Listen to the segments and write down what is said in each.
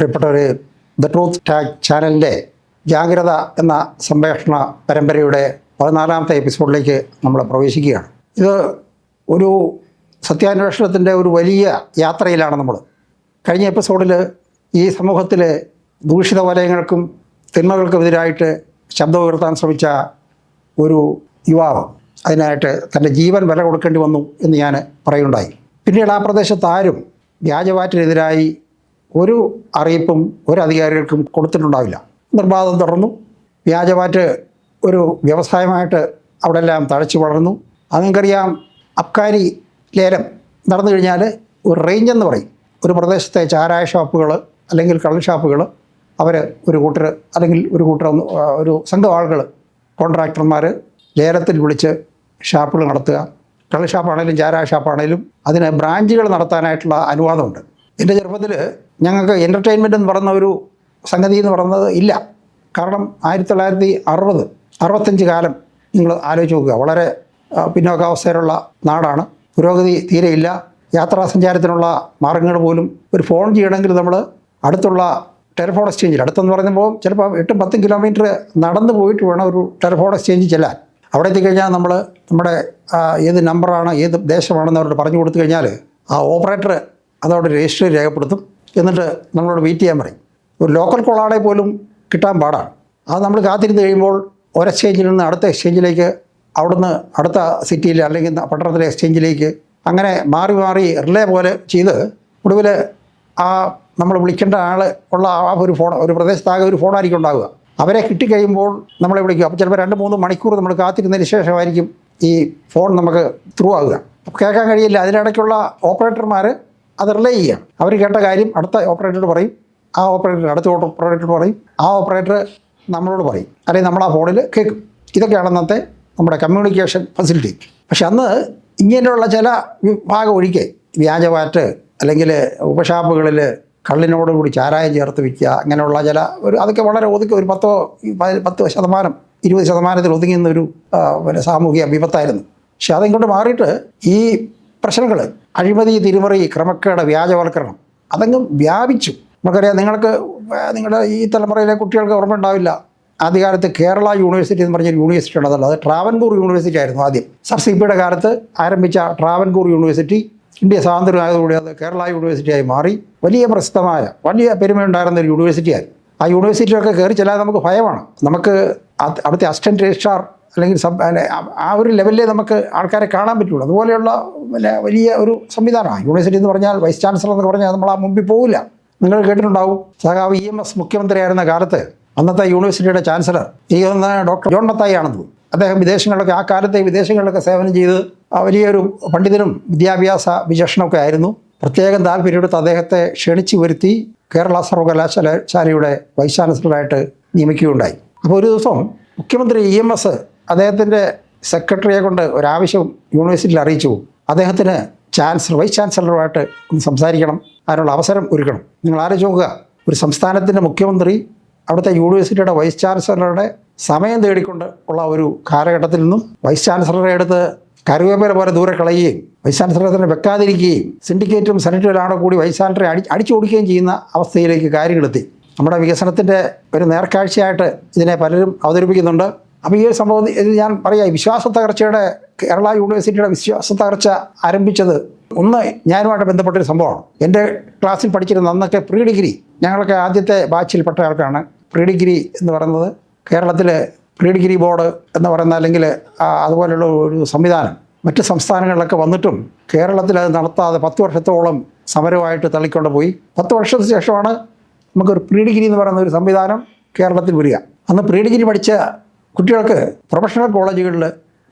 പ്രിയപ്പെട്ടവരെ the truth tag ചാനലിന്റെ ജാഗ്രത എന്ന സംപ്രേഷണ പരമ്പരയുടെ പതിനാലാമത്തെ എപ്പിസോഡിലേക്ക് നമ്മൾ പ്രവേശിക്കുകയാണ്. ഇത് ഒരു സത്യാന്വേഷണത്തിന്റെ ഒരു വലിയ യാത്രയിലാണ് നമ്മൾ കഴിഞ്ഞ എപ്പിസോഡിൽ ഈ സമൂഹത്തിലെ ദൂഷിത വലയങ്ങൾക്കും തിന്മകൾക്കുമെതിരായിട്ട് ശബ്ദം ഉയർത്താൻ ശ്രമിച്ച ഒരു യുവാവ് അതിനായിട്ട് തന്റെ ജീവൻ വില കൊടുക്കേണ്ടി വന്നു എന്ന് ഞാൻ പറയുണ്ടായി. പിന്നീട് ആ പ്രദേശത്ത് ആരും വ്യാജവാറ്റിനെതിരായി ഒരു അറിയിപ്പും ഒരു അധികാരികൾക്കും കൊടുത്തിട്ടുണ്ടാവില്ല. നിർബാധം തുടർന്നു. വ്യാജവാറ്റ് ഒരു വ്യവസായമായിട്ട് അവിടെ എല്ലാം തഴച്ചു വളർന്നു. അത് നിങ്ങൾക്കറിയാം അബ്കാരി ലേലം നടന്നു കഴിഞ്ഞാൽ ഒരു റേഞ്ച് എന്ന് പറയും. ഒരു പ്രദേശത്തെ ചാരായ ഷോപ്പുകൾ അല്ലെങ്കിൽ കള്ള് ഷാപ്പുകൾ അവർ ഒരു കൂട്ടർ അല്ലെങ്കിൽ ഒരു കൂട്ടർ ഒരു സംഘം ആളുകൾ കോൺട്രാക്ടർമാർ ലേലത്തിൽ വിളിച്ച് ഷാപ്പുകൾ നടത്തുക. കള്ള് ഷാപ്പാണേലും ചാരായ ഷാപ്പാണേലും അതിന് ബ്രാഞ്ചുകൾ നടത്താനായിട്ടുള്ള അനുവാദമുണ്ട്. എന്റെ ചെറുപ്പത്തിൽ ഞങ്ങൾക്ക് എന്റർടൈൻമെന്റ് എന്ന് പറയുന്ന ഒരു സംഗതി എന്ന് പറയുന്നത് ഇല്ല. കാരണം ആയിരത്തി തൊള്ളായിരത്തി അറുപത് അറുപത്തഞ്ച് കാലം നിങ്ങൾ ആലോചിച്ച് നോക്കുക. വളരെ പിന്നോക്കാവസ്ഥയിലുള്ള നാടാണ്. പുരോഗതി തീരെയില്ല. യാത്രാ സഞ്ചാരത്തിനുള്ള മാർഗങ്ങൾ പോലും ഒരു ഫോൺ ചെയ്യണമെങ്കിൽ നമ്മൾ അടുത്തുള്ള ടെലിഫോൺ എക്സ്ചേഞ്ചിൽ അടുത്തെന്ന് പറയുമ്പോൾ ചിലപ്പോൾ എട്ടും പത്തും കിലോമീറ്റർ നടന്നു പോയിട്ട് വേണം ഒരു ടെലിഫോൺ എക്സ്ചേഞ്ചിൽ ചെല്ലാൻ. അവിടെ എത്തിക്കഴിഞ്ഞാൽ നമ്മൾ നമ്മുടെ ഏത് നമ്പറാണ് ഏത് ദേശമാണെന്ന് അവരോട് പറഞ്ഞു കൊടുത്തു കഴിഞ്ഞാൽ ആ ഓപ്പറേറ്റർ അതവിടെ രജിസ്റ്റർ രേഖപ്പെടുത്തും. എന്നിട്ട് നമ്മളോട് വെയിറ്റ് ചെയ്യാൻ പറയും. ഒരു ലോക്കൽ കൊള്ളാടെ പോലും കിട്ടാൻ പാടാണ് അത് നമ്മൾ കാത്തിരുന്ന് കഴിയുമ്പോൾ ഒരു എക്സ്ചേഞ്ചിൽ നിന്ന് അടുത്ത എക്സ്ചേഞ്ചിലേക്ക് അവിടുന്ന് അടുത്ത സിറ്റിയിൽ അല്ലെങ്കിൽ പട്ടണത്തിലെ എക്സ്ചേഞ്ചിലേക്ക് അങ്ങനെ മാറി മാറി റിലേ പോലെ ചെയ്ത് ഒടുവിൽ ആ നമ്മൾ വിളിക്കേണ്ട ആൾ ഉള്ള ആ ഒരു ഫോൺ ഒരു പ്രദേശത്താകെ ഒരു ഫോണായിരിക്കും ഉണ്ടാവുക. അവരെ കിട്ടിക്കഴിയുമ്പോൾ നമ്മളെ വിളിക്കും. അപ്പോൾ ചിലപ്പോൾ രണ്ട് മൂന്ന് മണിക്കൂർ നമ്മൾ കാത്തിരുന്നതിന് ശേഷമായിരിക്കും ഈ ഫോൺ നമുക്ക് ത്രൂ ആകുക കേൾക്കാൻ കഴിയില്ല. അതിനിടയ്ക്കുള്ള ഓപ്പറേറ്റർമാർ അത് റിലേ ചെയ്യാം. അവർ കേട്ട കാര്യം അടുത്ത ഓപ്പറേറ്ററോട് പറയും. ആ ഓപ്പറേറ്റർ അടുത്ത ഓപ്പറേറ്ററോട് പറയും. ആ ഓപ്പറേറ്റർ നമ്മളോട് പറയും. അല്ലെങ്കിൽ നമ്മൾ ആ ഫോണിൽ കേൾക്കും. ഇതൊക്കെയാണ് അന്നത്തെ നമ്മുടെ കമ്മ്യൂണിക്കേഷൻ ഫെസിലിറ്റി പക്ഷെ അന്ന് ഇങ്ങനെയുള്ള ചില വിഭാഗം ഒഴികെ വ്യാജവാറ്റ് അല്ലെങ്കിൽ ഉപഷാപ്പുകളിൽ കള്ളിനോടുകൂടി ചാരായം ചേർത്ത് വിൽക്കുക അങ്ങനെയുള്ള ചില ഒരു അതൊക്കെ വളരെ ഒതുക്കി ഒരു പത്തോ പത്ത് ശതമാനം ഇരുപത് ശതമാനത്തിൽ ഒതുങ്ങുന്ന ഒരു പിന്നെ സാമൂഹിക വിപത്തായിരുന്നു. പക്ഷെ അതിങ്ങോട്ട് മാറിയിട്ട് ഈ പ്രശ്നങ്ങൾ അഴിമതി തിരിമറി ക്രമക്കേട് വ്യാജവൽക്കരണം അതങ്ങ് വ്യാപിച്ചു. നമുക്കറിയാം നിങ്ങൾക്ക് നിങ്ങളുടെ ഈ തലമുറയിലെ കുട്ടികൾക്ക് ഓർമ്മ ഉണ്ടാവില്ല. ആദ്യകാലത്ത് കേരള യൂണിവേഴ്സിറ്റി എന്ന് പറഞ്ഞൊരു യൂണിവേഴ്സിറ്റി ഉണ്ടല്ലോ അത് ട്രാവൻകൂർ യൂണിവേഴ്സിറ്റി ആയിരുന്നു ആദ്യം. സർ സി പിയുടെ കാലത്ത് ആരംഭിച്ച ട്രാവൻകൂർ യൂണിവേഴ്സിറ്റി ഇന്ത്യ സ്വാതന്ത്ര്യമായതോടുകൂടി അത് കേരള യൂണിവേഴ്സിറ്റിയായി മാറി. വലിയ പ്രസിദ്ധമായ വലിയ പെരുമയുണ്ടായിരുന്ന ഒരു യൂണിവേഴ്സിറ്റിയായി ആ യൂണിവേഴ്സിറ്റിയിലൊക്കെ കയറി ചെല്ലാതെ നമുക്ക് ഭയമാണ്. നമുക്ക് അവിടുത്തെ അസിസ്റ്റന്റ് രജിസ്ട്രാർ അല്ലെങ്കിൽ ആ- ഒരു ലെവലിലേ നമുക്ക് ആൾക്കാരെ കാണാൻ പറ്റുള്ളൂ. അതുപോലെയുള്ള വലിയ ഒരു സംവിധാനമാണ് യൂണിവേഴ്സിറ്റി എന്ന് പറഞ്ഞാൽ വൈസ് ചാൻസലർ എന്ന് പറഞ്ഞാൽ നമ്മൾ ആ മുമ്പിൽ പോകില്ല നിങ്ങൾ കേട്ടിട്ടുണ്ടാവും. സഖാവ് ഇ എം എസ് മുഖ്യമന്ത്രിയായിരുന്ന കാലത്ത് അന്നത്തെ യൂണിവേഴ്സിറ്റിയുടെ ചാൻസലർ ഈ ഒന്ന് ഡോക്ടർ ജോൺ മത്തായി ആണെന്ന്. അദ്ദേഹം വിദേശങ്ങളിലൊക്കെ ആ കാലത്തെ വിദേശങ്ങളിലൊക്കെ സേവനം ചെയ്ത് വലിയൊരു പണ്ഡിതനും വിദ്യാഭ്യാസ വിചക്ഷണമൊക്കെ ആയിരുന്നു. പ്രത്യേകം താല്പര്യമെടുത്ത് അദ്ദേഹത്തെ ക്ഷണിച്ചു വരുത്തി കേരള സർവകലാശാല ശാലയുടെ വൈസ് ചാൻസലറായിട്ട് നിയമിക്കുകയുണ്ടായി. അപ്പോൾ ഒരു ദിവസം മുഖ്യമന്ത്രി ഇ എം എസ് അദ്ദേഹത്തിന്റെ സെക്രട്ടറിയെ കൊണ്ട് ഒരാവശ്യം യൂണിവേഴ്സിറ്റിയിൽ അറിയിച്ചു. അദ്ദേഹത്തിന് ചാൻസലർ വൈസ് ചാൻസലറുമായിട്ട് ഒന്ന് സംസാരിക്കണം. അതിനുള്ള അവസരം ഒരുക്കണം. നിങ്ങൾ ആലോചിച്ച് നോക്കുക. ഒരു സംസ്ഥാനത്തിന്റെ മുഖ്യമന്ത്രി അവിടുത്തെ യൂണിവേഴ്സിറ്റിയുടെ വൈസ് ചാൻസലറുടെ സമയം തേടിക്കൊണ്ട് ഉള്ള ഒരു കാലഘട്ടത്തിൽ നിന്നും വൈസ് ചാൻസലറെ അടുത്ത് കരുവേപ്പര പോലെ ദൂരെ കളയുകയും വൈസ് ചാൻസലറെ തന്നെ വെക്കാതിരിക്കുകയും സിൻഡിക്കേറ്റും സെനറ്റും കൂടി വൈസ് ചാൻസലറെ അടി അടിച്ചു കൊടുക്കുകയും ചെയ്യുന്ന അവസ്ഥയിലേക്ക് കാര്യങ്ങളെത്തി നമ്മുടെ വികസനത്തിന്റെ ഒരു നേർക്കാഴ്ചയായിട്ട് ഇതിനെ പലരും അവതരിപ്പിക്കുന്നുണ്ട്. അപ്പോൾ ഈ ഒരു സംഭവം ഇത് ഞാൻ പറയാം. വിശ്വാസ തകർച്ചയുടെ കേരള യൂണിവേഴ്സിറ്റിയുടെ വിശ്വാസ തകർച്ച ആരംഭിച്ചത് ഒന്ന് ഞാനുമായിട്ട് ബന്ധപ്പെട്ടൊരു സംഭവമാണ്. എന്റെ ക്ലാസ്സിൽ പഠിച്ചിരുന്ന അന്നൊക്കെ പ്രീ ഡിഗ്രി ഞങ്ങളൊക്കെ ആദ്യത്തെ ബാച്ചിൽപ്പെട്ട ആൾക്കാണ് പ്രീ ഡിഗ്രി എന്ന് പറയുന്നത് കേരളത്തിലെ പ്രീ ഡിഗ്രി ബോർഡ് എന്ന് പറയുന്ന അല്ലെങ്കിൽ അതുപോലെയുള്ള ഒരു സംവിധാനം. മറ്റ് സംസ്ഥാനങ്ങളിലൊക്കെ വന്നിട്ടും കേരളത്തിൽ അത് നടത്താതെ പത്ത് വർഷത്തോളം സമരമായിട്ട് തള്ളിക്കൊണ്ട് പോയി. പത്ത് വർഷത്തിന് ശേഷമാണ് നമുക്കൊരു പ്രീ ഡിഗ്രി എന്ന് പറയുന്ന ഒരു സംവിധാനം കേരളത്തിൽ വരിക. അന്ന് പ്രീ ഡിഗ്രി പഠിച്ച കുട്ടികൾക്ക് പ്രൊഫഷണൽ കോളേജുകളിൽ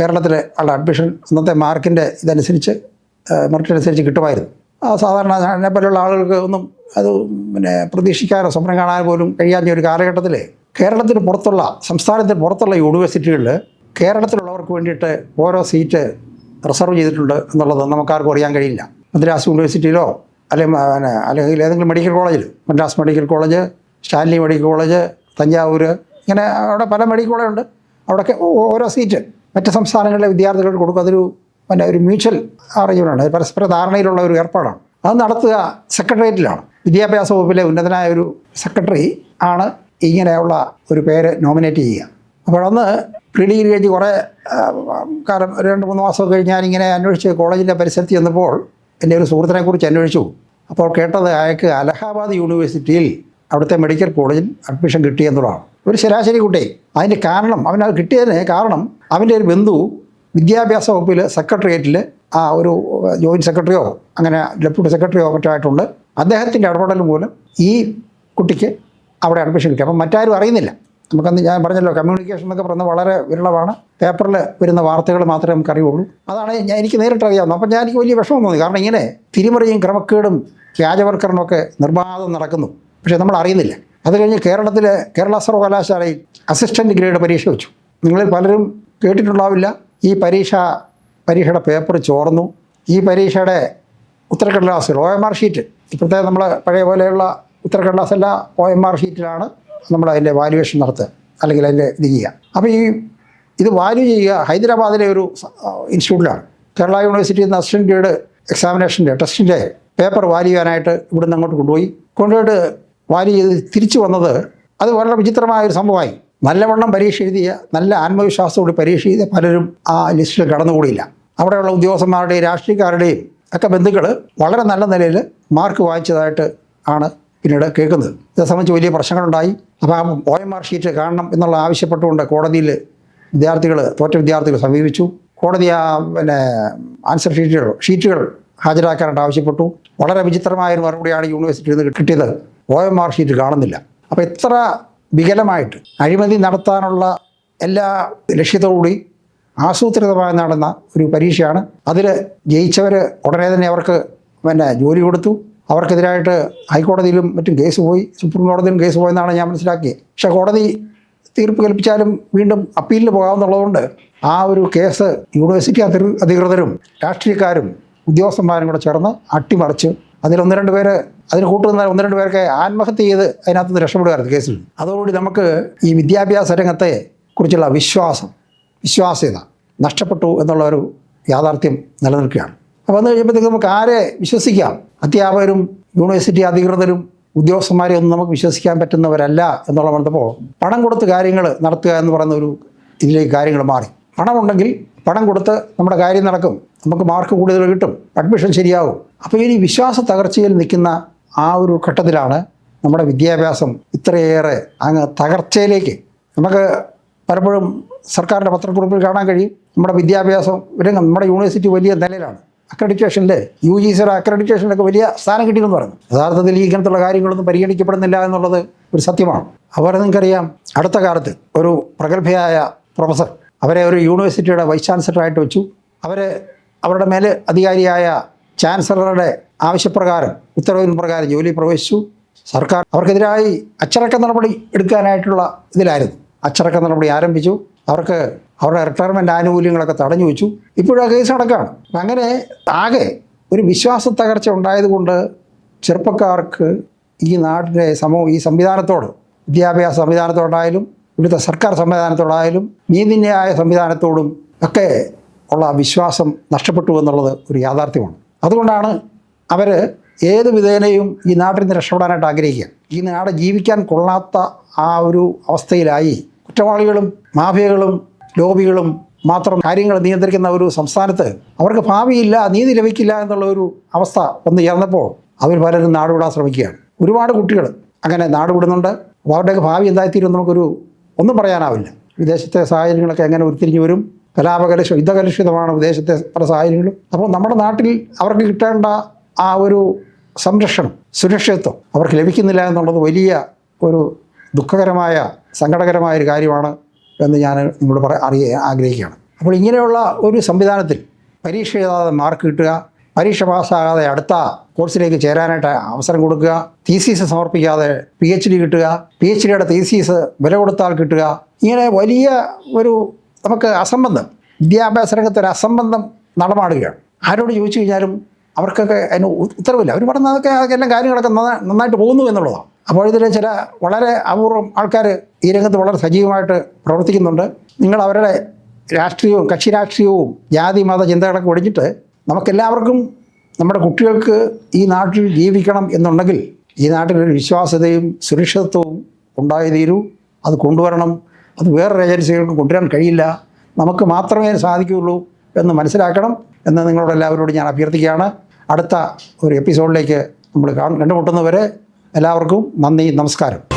കേരളത്തിലെ ഉള്ള അഡ്മിഷൻ അന്നത്തെ മാർക്കിന്റെ ഇതനുസരിച്ച് മെറിറ്റ് അനുസരിച്ച് കിട്ടുമായിരുന്നു. സാധാരണ എന്നെ പോലെയുള്ള ആളുകൾക്ക് ഒന്നും അത് പിന്നെ പ്രതീക്ഷിക്കാനോ സ്വപ്നം കാണാൻ പോലും കഴിയാത്ത ഒരു കാലഘട്ടത്തിൽ കേരളത്തിന് പുറത്തുള്ള സംസ്ഥാനത്തിന് പുറത്തുള്ള യൂണിവേഴ്സിറ്റികളിൽ കേരളത്തിലുള്ളവർക്ക് വേണ്ടിയിട്ട് ഓരോ സീറ്റ് റിസർവ് ചെയ്തിട്ടുണ്ട് എന്നുള്ളത് നമുക്കാർക്കും അറിയാൻ കഴിയില്ല. മദ്രാസ് യൂണിവേഴ്സിറ്റിയിലോ അല്ലെങ്കിൽ അല്ലെങ്കിൽ ഏതെങ്കിലും മെഡിക്കൽ കോളേജിൽ Madras medical college Stanley medical college Thanjavur ഇങ്ങനെ അവിടെ പല മെഡിക്കൽ കോളേജ് ഉണ്ട്. അവിടെയൊക്കെ ഓരോ സീറ്റ് മറ്റ് സംസ്ഥാനങ്ങളിലെ വിദ്യാർത്ഥികൾക്ക് കൊടുക്കും. അതൊരു പിന്നെ ഒരു മ്യൂച്വൽ അറേഞ്ച്മെന്റാണ് പരസ്പര ധാരണയിലുള്ള ഒരു ഏർപ്പാടാണ്. അത് നടത്തുക സെക്രട്ടേറിയറ്റിലാണ് വിദ്യാഭ്യാസ വകുപ്പിലെ ഉന്നതനായ ഒരു സെക്രട്ടറി ആണ് ഇങ്ങനെയുള്ള ഒരു പേര് നോമിനേറ്റ് ചെയ്യുക. അപ്പോൾ അന്ന് പ്രീ ഡിഗ്രി കഴിഞ്ഞ് കുറേ കാലം രണ്ട് മൂന്ന് മാസം കഴിഞ്ഞ് ഞാനിങ്ങനെ അന്വേഷിച്ച് കോളേജിന്റെ പരിസരത്ത് ചെന്നപ്പോൾ എന്റെ ഒരു സുഹൃത്തിനെക്കുറിച്ച് അന്വേഷിച്ചു. അപ്പോൾ കേട്ടത് അയാൾക്ക് അലഹാബാദ് യൂണിവേഴ്സിറ്റിയിൽ അവിടുത്തെ മെഡിക്കൽ കോളേജിൽ അഡ്മിഷൻ കിട്ടിയെന്നുള്ളതാണ് ഒരു ശരാശരി കുട്ടി അതിന്റെ കാരണം അവനത് കിട്ടിയതിന് കാരണം അവന്റെ ഒരു ബന്ധു വിദ്യാഭ്യാസ വകുപ്പിൽ സെക്രട്ടേറിയറ്റിൽ ആ ഒരു ജോയിന്റ് സെക്രട്ടറിയോ അങ്ങനെ ഡെപ്യൂട്ടി സെക്രട്ടറിയോ മറ്റോ ആയിട്ടുണ്ട്. അദ്ദേഹത്തിന്റെ ഇടപെടൽ മൂലം ഈ കുട്ടിക്ക് അവിടെ അഡ്മിഷൻ കിട്ടി. അപ്പം മറ്റാരും അറിയുന്നില്ല. നമുക്കന്ന് ഞാൻ പറഞ്ഞല്ലോ കമ്മ്യൂണിക്കേഷൻ എന്നൊക്കെ പറയുന്നത് വളരെ വിരളമാണ്. പേപ്പറിൽ വരുന്ന വാർത്തകൾ മാത്രമേ നമുക്ക് അറിയുള്ളൂ അതാണ് ഞാൻ എനിക്ക് നേരിട്ട് അറിയാവുന്നത്. അപ്പം ഞാൻ എനിക്ക് വലിയ വിഷമം തോന്നി. കാരണം ഇങ്ങനെ തിരിമറിയും ക്രമക്കേടും വ്യാജവർക്കറിനൊക്കെ നിർബാധം നടക്കുന്നു. പക്ഷേ നമ്മൾ അറിയുന്നില്ല അത് കഴിഞ്ഞ് കേരളത്തിലെ കേരള സർവകലാശാലയിൽ അസിസ്റ്റന്റ് ഗ്രേഡ് പരീക്ഷ വെച്ചു. നിങ്ങളിൽ പലരും കേട്ടിട്ടുണ്ടാവില്ല. ഈ പരീക്ഷ പരീക്ഷയുടെ പേപ്പർ ചോർന്നു. ഈ പരീക്ഷയുടെ ഉത്തരക്കടലാസ് ഒ എം ആർ ഷീറ്റ്. ഇപ്പോഴത്തെ നമ്മൾ പഴയ പോലെയുള്ള ഉത്തരക്കടലാസ് അല്ല ഒ എം ആർ ഷീറ്റിലാണ് നമ്മൾ അതിന്റെ വാല്യുവേഷൻ നടത്തുക. അല്ലെങ്കിൽ അതിന്റെ ഇത് ചെയ്യുക. അപ്പോൾ ഈ ഇത് വാല്യൂ ചെയ്യുക ഹൈദരാബാദിലെ ഒരു ഇൻസ്റ്റിറ്റ്യൂട്ടിലാണ് കേരള യൂണിവേഴ്സിറ്റിയിൽ നിന്ന് അസിസ്റ്റന്റ് ഗ്രേഡ് എക്സാമിനേഷന്റെ ടെസ്റ്റിന്റെ പേപ്പർ വാല്യൂ ചെയ്യാനായിട്ട് ഇവിടുന്ന് അങ്ങോട്ട് കൊണ്ടുപോയി. കൊണ്ടുപോയിട്ട് വാല്യൂ ചെയ്ത് തിരിച്ചു വന്നത് അത് വളരെ വിചിത്രമായ ഒരു സംഭവമായി. നല്ലവണ്ണം പരീക്ഷ എഴുതിയ നല്ല ആത്മവിശ്വാസത്തോട് പരീക്ഷ എഴുതിയ പലരും ആ ലിസ്റ്റിൽ കടന്നുകൂടിയില്ല. അവിടെയുള്ള ഉദ്യോഗസ്ഥന്മാരുടെയും രാഷ്ട്രീയക്കാരുടെയും ഒക്കെ ബന്ധുക്കൾ വളരെ നല്ല നിലയിൽ മാർക്ക് വാങ്ങിച്ചതായിട്ട് ആണ് പിന്നീട് കേൾക്കുന്നത്. ഇതേ സംബന്ധിച്ച് വലിയ പ്രശ്നങ്ങളുണ്ടായി. അപ്പോൾ ആ ഒ എം ആർ ഷീറ്റ് കാണണം എന്നുള്ള ആവശ്യപ്പെട്ടുകൊണ്ട് കോടതിയിൽ വിദ്യാർത്ഥികൾ തോറ്റ വിദ്യാർത്ഥികൾ സമീപിച്ചു. കോടതി ആ പിന്നെ ആൻസർ ഷീറ്റുകൾ ഷീറ്റുകൾ ഹാജരാക്കാനായിട്ട് ആവശ്യപ്പെട്ടു. വളരെ വിചിത്രമായ ഒരു മറുപടിയാണ് യൂണിവേഴ്സിറ്റിയിൽ നിന്ന് കിട്ടിയത്. ഒ എം ആർ ഷീറ്റ് കാണുന്നില്ല. അപ്പോൾ എത്ര വികലമായിട്ട് അഴിമതി നടത്താനുള്ള എല്ലാ ലക്ഷ്യത്തോടുകൂടി ആസൂത്രിതമായി നടന്ന ഒരു പരീക്ഷയാണ്. അതിൽ ജയിച്ചവർ ഉടനെ തന്നെ അവർക്ക് പിന്നെ ജോലി കൊടുത്തു. അവർക്കെതിരായിട്ട് ഹൈക്കോടതിയിലും മറ്റും കേസ് പോയി. സുപ്രീം കോടതിയിലും കേസ് പോയെന്നാണ് ഞാൻ മനസ്സിലാക്കിയത് പക്ഷേ കോടതി തീർപ്പ് കൽപ്പിച്ചാലും വീണ്ടും അപ്പീലിന് പോകാമെന്നുള്ളതുകൊണ്ട് ആ ഒരു കേസ് യൂണിവേഴ്സിറ്റി അധികൃതരും രാഷ്ട്രീയക്കാരും ഉദ്യോഗസ്ഥന്മാരും കൂടെ ചേർന്ന് അട്ടിമറിച്ച് അതിൽ ഒന്ന് രണ്ട് പേര് അതിന് കൂട്ടുന്ന ഒന്ന് രണ്ട് പേരൊക്കെ ആത്മഹത്യ ചെയ്ത് അതിനകത്ത് നിന്ന് രക്ഷപ്പെടുകയായിരുന്നു കേസിൽ. അതോടുകൂടി നമുക്ക് ഈ വിദ്യാഭ്യാസ രംഗത്തെ കുറിച്ചുള്ള വിശ്വാസം വിശ്വാസ്യത നഷ്ടപ്പെട്ടു എന്നുള്ള ഒരു യാഥാർത്ഥ്യം നിലനിൽക്കുകയാണ്. അപ്പോൾ വന്നു കഴിയുമ്പോഴത്തേക്ക് നമുക്ക് ആരെ വിശ്വസിക്കാം? അധ്യാപകരും യൂണിവേഴ്സിറ്റി അധികൃതരും ഉദ്യോഗസ്ഥന്മാരെ ഒന്നും നമുക്ക് വിശ്വസിക്കാൻ പറ്റുന്നവരല്ല എന്നുള്ള വന്നപ്പോൾ പണം കൊടുത്ത് കാര്യങ്ങൾ നടത്തുക എന്ന് പറയുന്ന ഒരു ഇതിലേക്ക് കാര്യങ്ങൾ മാറി. പണമുണ്ടെങ്കിൽ പണം കൊടുത്ത് നമ്മുടെ കാര്യം നടക്കും. നമുക്ക് മാർക്ക് കൂടുതൽ കിട്ടും. അഡ്മിഷൻ ശരിയാവും അപ്പോൾ ഇനി വിശ്വാസ തകർച്ചയിൽ നിൽക്കുന്ന ആ ഒരു ഘട്ടത്തിലാണ് നമ്മുടെ വിദ്യാഭ്യാസം ഇത്രയേറെ അങ്ങ് തകർച്ചയിലേക്ക് നമുക്ക് പലപ്പോഴും സർക്കാരിന്റെ പത്രക്കുറിപ്പിൽ കാണാൻ കഴിയും. നമ്മുടെ വിദ്യാഭ്യാസം രംഗം നമ്മുടെ യൂണിവേഴ്സിറ്റി വലിയ നിലയിലാണ്. അക്രഡിറ്റേഷനിൽ യു ജി സിയുടെ അക്രഡിറ്റേഷനിലൊക്കെ വലിയ സ്ഥാനം കിട്ടിയെന്ന് പറഞ്ഞു യഥാർത്ഥത്തിൽ ഈ ഇങ്ങനത്തുള്ള കാര്യങ്ങളൊന്നും പരിഗണിക്കപ്പെടുന്നില്ല എന്നുള്ളത് ഒരു സത്യമാണ്. അവരെ നിങ്ങൾക്കറിയാം അടുത്ത കാലത്ത് ഒരു പ്രഗത്ഭയായ പ്രൊഫസർ അവരെ ഒരു യൂണിവേഴ്സിറ്റിയുടെ വൈസ് ചാൻസലറായിട്ട് വെച്ചു. അവരെ അവരുടെ മേലെ അധികാരിയായ ചാൻസലറുടെ ആവശ്യപ്രകാരം ഉത്തരവിൻ പ്രകാരം ജോലി പ്രവേശിച്ചു. സർക്കാർ അവർക്കെതിരായി അച്ചടക്ക നടപടി എടുക്കാനായിട്ടുള്ള ഇതിലായിരുന്നു. അച്ചടക്ക നടപടി ആരംഭിച്ചു. അവർക്ക് അവരുടെ റിട്ടയർമെന്റ് ആനുകൂല്യങ്ങളൊക്കെ തടഞ്ഞു വെച്ചു. ഇപ്പോഴും കേസ് നടക്കുകയാണ് അങ്ങനെ ആകെ ഒരു വിശ്വാസ തകർച്ച ഉണ്ടായതുകൊണ്ട് ചെറുപ്പക്കാർക്ക് ഈ നാട്ടിലെ സമൂഹം ഈ സംവിധാനത്തോട് വിദ്യാഭ്യാസ സംവിധാനത്തോടായാലും ഇവിടുത്തെ സർക്കാർ സംവിധാനത്തോടായാലും നീതിന്യായ സംവിധാനത്തോടും ഒക്കെ ഉള്ള വിശ്വാസം നഷ്ടപ്പെട്ടു എന്നുള്ളത് ഒരു യാഥാർത്ഥ്യമാണ്. അതുകൊണ്ടാണ് അവർ ഏത് വിധേനയും ഈ നാട്ടിൽ നിന്ന് രക്ഷപ്പെടാനായിട്ട് ആഗ്രഹിക്കുക. ഈ നാട് ജീവിക്കാൻ കൊള്ളാത്ത ആ ഒരു അവസ്ഥയിലായി കുറ്റവാളികളും മാഫിയകളും ലോബികളും മാത്രം കാര്യങ്ങൾ നിയന്ത്രിക്കുന്ന ഒരു സംസ്ഥാനത്ത് അവർക്ക് ഭാവിയില്ല നീതി ലഭിക്കില്ല എന്നുള്ള ഒരു അവസ്ഥ ഒന്ന് ചേർന്നപ്പോൾ അവർ പലരും നാടുവിടാൻ ശ്രമിക്കുകയാണ്. ഒരുപാട് കുട്ടികൾ അങ്ങനെ നാടുവിടുന്നുണ്ട്. അവരുടെയൊക്കെ ഭാവി എന്തായിത്തീരും നമുക്കൊരു ഒന്നും പറയാനാവില്ല. വിദേശത്തെ സാഹചര്യങ്ങളൊക്കെ എങ്ങനെ ഉരുത്തിരിഞ്ഞു വരും? കലാപകലുഷം യുദ്ധകലുഷിതമാണ് വിദേശത്തെ പല സാഹചര്യങ്ങളും അപ്പോൾ നമ്മുടെ നാട്ടിൽ അവർക്ക് കിട്ടേണ്ട ആ ഒരു സംരക്ഷണം സുരക്ഷിതത്വം അവർക്ക് ലഭിക്കുന്നില്ല എന്നുള്ളത് വലിയ ഒരു ദുഃഖകരമായ സങ്കടകരമായ ഒരു കാര്യമാണ് എന്ന് ഞാൻ നിങ്ങളോട് പറ അറിയ ആഗ്രഹിക്കുകയാണ്. അപ്പോൾ ഇങ്ങനെയുള്ള ഒരു സംവിധാനത്തിൽ പരീക്ഷ എഴുതാതെ മാർക്ക് കിട്ടുക പരീക്ഷ പാസ്സാകാതെ അടുത്ത കോഴ്സിലേക്ക് ചേരാനായിട്ട് അവസരം കൊടുക്കുക തീസീസ് സമർപ്പിക്കാതെ പി എച്ച് ഡി കിട്ടുക പി എച്ച് ഡിയുടെ തീസീസ് വില കൊടുത്താൽ കിട്ടുക ഇങ്ങനെ വലിയ ഒരു നമുക്ക് അസംബന്ധം വിദ്യാഭ്യാസ രംഗത്ത് ഒരു അസംബന്ധം നടമാടുകയാണ്. ആരോട് ചോദിച്ചു കഴിഞ്ഞാലും അവർക്കൊക്കെ അതിന് ഉത്തരവില്ല. അവർ പറഞ്ഞ അതൊക്കെ എല്ലാം കാര്യങ്ങളൊക്കെ നന്നാ- നന്നായിട്ട് പോകുന്നു എന്നുള്ളതാണ് അപ്പോൾ ഇതിൽ ചില വളരെ അപൂർവം ആൾക്കാർ ഈ രംഗത്ത് വളരെ സജീവമായിട്ട് പ്രവർത്തിക്കുന്നുണ്ട്. നിങ്ങൾ അവരുടെ രാഷ്ട്രീയവും കക്ഷി രാഷ്ട്രീയവും ജാതി മത ചിന്തകളൊക്കെ ഒടിഞ്ഞിട്ട് നമുക്കെല്ലാവർക്കും നമ്മുടെ കുട്ടികൾക്ക് ഈ നാട്ടിൽ ജീവിക്കണം എന്നുണ്ടെങ്കിൽ ഈ നാട്ടിലൊരു വിശ്വാസ്യതയും സുരക്ഷിതത്വവും ഉണ്ടായി തീരൂ. അത് കൊണ്ടുവരണം. അത് വേറൊരു ഏജൻസികൾക്ക് കൊണ്ടുവരാൻ കഴിയില്ല. നമുക്ക് മാത്രമേ സാധിക്കുകയുള്ളൂ എന്ന് മനസ്സിലാക്കണം എന്ന് നിങ്ങളോട് എല്ലാവരോടും ഞാൻ അഭ്യർത്ഥിക്കുകയാണ്. അടുത്ത ഒരു എപ്പിസോഡിലേക്ക് നമ്മൾ കാണും. കണ്ടുമുട്ടുന്നവരെ എല്ലാവർക്കും നന്ദി നമസ്കാരം.